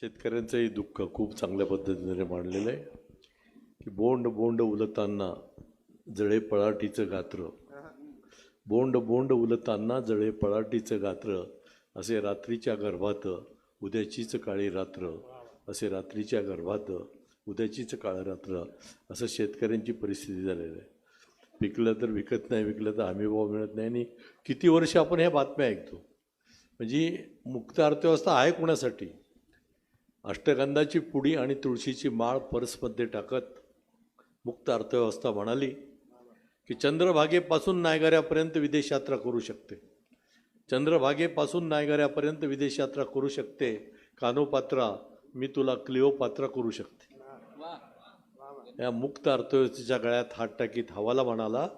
शेतकऱ्यांचंही दुःख खूप चांगल्या पद्धतीने मांडलेलं आहे. की बोंड बोंड उलताना जळे पळाटीचं गात्र. बोंड बोंड उलताना जळे पळाटीचं गात्र. असे रात्रीच्या गर्भात उद्याचीच काळी रात्र. असे रात्रीच्या गर्भात उद्याचीच काळ रात्र. असं शेतकऱ्यांची परिस्थिती झालेली आहे. पिकलं तर विकत नाही विकलं तर हमीभाव मिळत नाही. आणि किती वर्ष आपण ह्या बातम्या ऐकतो? म्हणजे मुक्त अर्थव्यवस्था आहे कोणासाठी? अष्टगंधाची पुडी आणि तुळशीची माळ परसमध्ये टाकत मुक्त अर्थव्यवस्था म्हणाली की चंद्रभागेपासून नायगऱ्यापर्यंत विदेश यात्रा करू शकते. चंद्रभागेपासून नायगऱ्यापर्यंत विदेश यात्रा करू शकते. कानोपात्रा मी तुला क्लिओपात्रा करू शकते. या मुक्त अर्थव्यवस्थेच्या गळ्यात हात टाकीत हवाला म्हणाला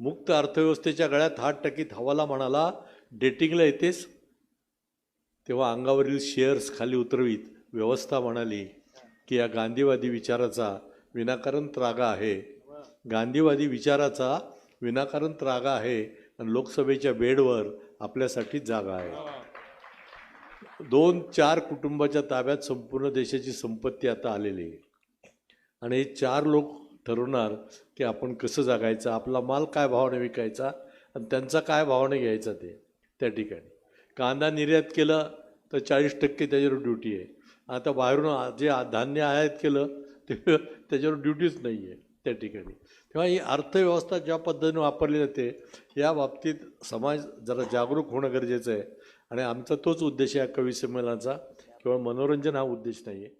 मुक्त अर्थव्यवस्थेच्या गळ्यात हात टाकीत हवाला म्हणाला डेटिंगला येतेस? तेव्हा अंगावरील शेअर्स खाली उतरवीत व्यवस्था म्हणाली की या गांधीवादी विचाराचा विनाकारण त्रागा आहे. गांधीवादी विचाराचा विनाकारण त्रागा आहे आणि लोकसभेच्या बेडवर आपल्यासाठी जागा आहे. दोन चार कुटुंबाच्या ताब्यात संपूर्ण देशाची संपत्ती आता आलेली आहे. आणि हे चार लोक ठरवणार की आपण कसं जगायचं आपला माल काय भावाने विकायचा आणि त्यांचा काय भावाने घ्यायचा ते त्या ठिकाणी. कांदा निर्यात केलं तर चाळीस टक्के त्याच्यावर ड्युटी आहे. आता बाहेरून जे धान्य आयात केलं ते त्याच्यावर ड्युटीच नाही आहे त्या ठिकाणी. तेव्हा ही अर्थव्यवस्था ज्या पद्धतीने वापरली जाते या बाबतीत समाज जरा जागरूक होणं गरजेचं आहे. आणि आमचा तोच उद्देश आहे या कवी संमेलनाचा. केवळ मनोरंजन हा उद्देश नाही आहे